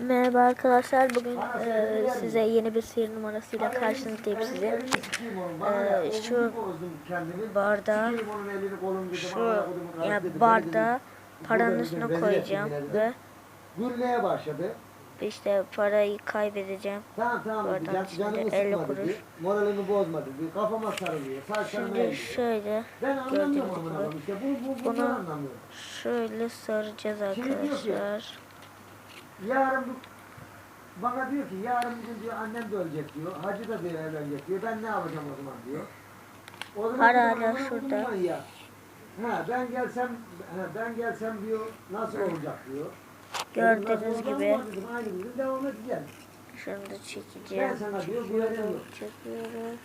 Merhaba arkadaşlar. Bugün e, size yeni bir sihir numarasıyla karşınızdayım sizin. Ee, şu bardağı şu yani bardağı paranın üstüne koyacağım ve Gürlemeye başladı. işte parayı kaybedeceğim. Tamam tamam. İçinde canımı 50 sıkma kuruş. Moralimi bozma dedi. Kafama sarılıyor. Şimdi şöyle gördüğünüz gibi Bunu- şöyle saracağız Şimdi arkadaşlar. Yarın bu bana diyor ki yarın bugün diyor annem de ölecek diyor. Hacı da diyor evlenecek diyor. Ben ne yapacağım o zaman diyor. O zaman Para diyor, hala şurada. Ya. Ha ben gelsem ha, ben gelsem diyor nasıl olacak diyor. Gördüğünüz gibi dedim, Aynı dedim devam edeceğim. şunu da Ben çekeceğim. sana diyor güvenemiyorum. Çekiyorum.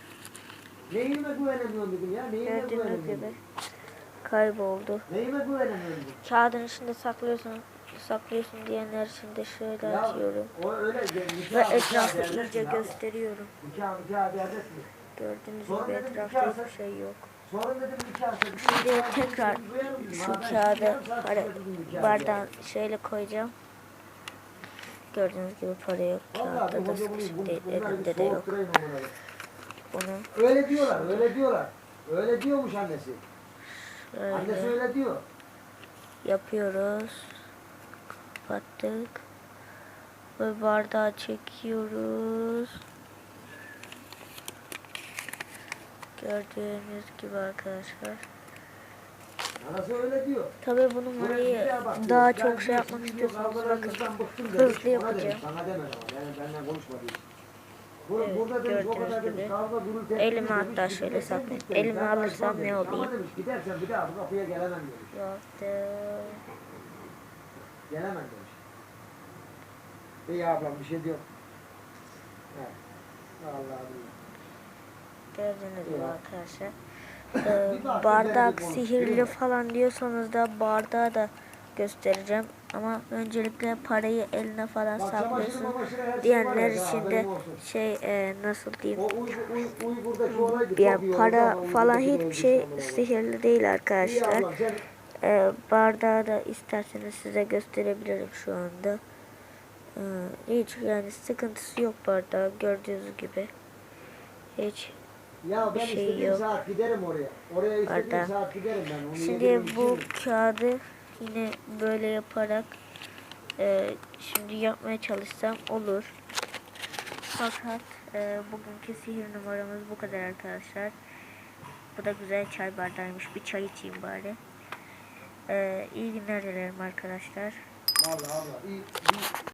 Neyime güvenemiyorum dedim ya. Neyime Gördüğünüz güvenemiyorum. gibi kayboldu. Kağıdın içinde saklıyorsun, saklıyorsun diyenler için de şöyle Ya, atıyorum. O öyle Ve etrafı iyice abi? gösteriyorum. Nikah nikah? Gördüğünüz gibi etrafta hiçbir şey yok. Şimdi tekrar şu kağıdı bardağın şöyle koyacağım. Gördüğünüz gibi para yok. Kağıtta da sıkışık değil, elimde de yok. Bunu Öyle diyorlar, öyle diyorlar. Öyle diyormuş annesi. Annesi şöyle öyle diyor. yapıyoruz. Kapattık. Ve bardağı çekiyoruz. Gördüğünüz gibi arkadaşlar. Anası öyle diyor. Tabii bu numarayı daha çok şey yapmak istiyorsanız bakın. Hızlı yapacağım. Sana demedi ama ben, benden konuşma diyor. Evet, gördüğünüz gibi. demiş, hatta şöyle gitsen saklayayım. ben alırsam ne olayım? Gidersen bir daha bu kapıya gelemem demiş. Yaptım. Gelemem demiş. İyi ablam bir şey diyor. Evet. Vallahi billahi. Gördüğünüz gibi arkadaşlar. Ee, bardak sihirli falan diyorsanız da bardağı da göstereceğim. Ama öncelikle parayı eline falan saklıyorsun şey diyenler için de şey e, nasıl diyeyim. Yani para falan hiçbir şey sihirli değil arkadaşlar. Ee, bardağı da isterseniz size gösterebilirim şu anda. Ee, hiç yani sıkıntısı yok bardağı gördüğünüz gibi. Hiç. ya ben şey istediğim yok. saat giderim oraya. Oraya istediğim Bardağı. saat giderim ben. Onu Şimdi bu kağıdı yine böyle yaparak e, şimdi yapmaya çalışsam olur. Fakat e, bugünkü sihir numaramız bu kadar arkadaşlar. Bu da güzel çay bardağıymış. Bir çay içeyim bari. E, iyi günler dilerim arkadaşlar. Vallahi abla iyi, iyi,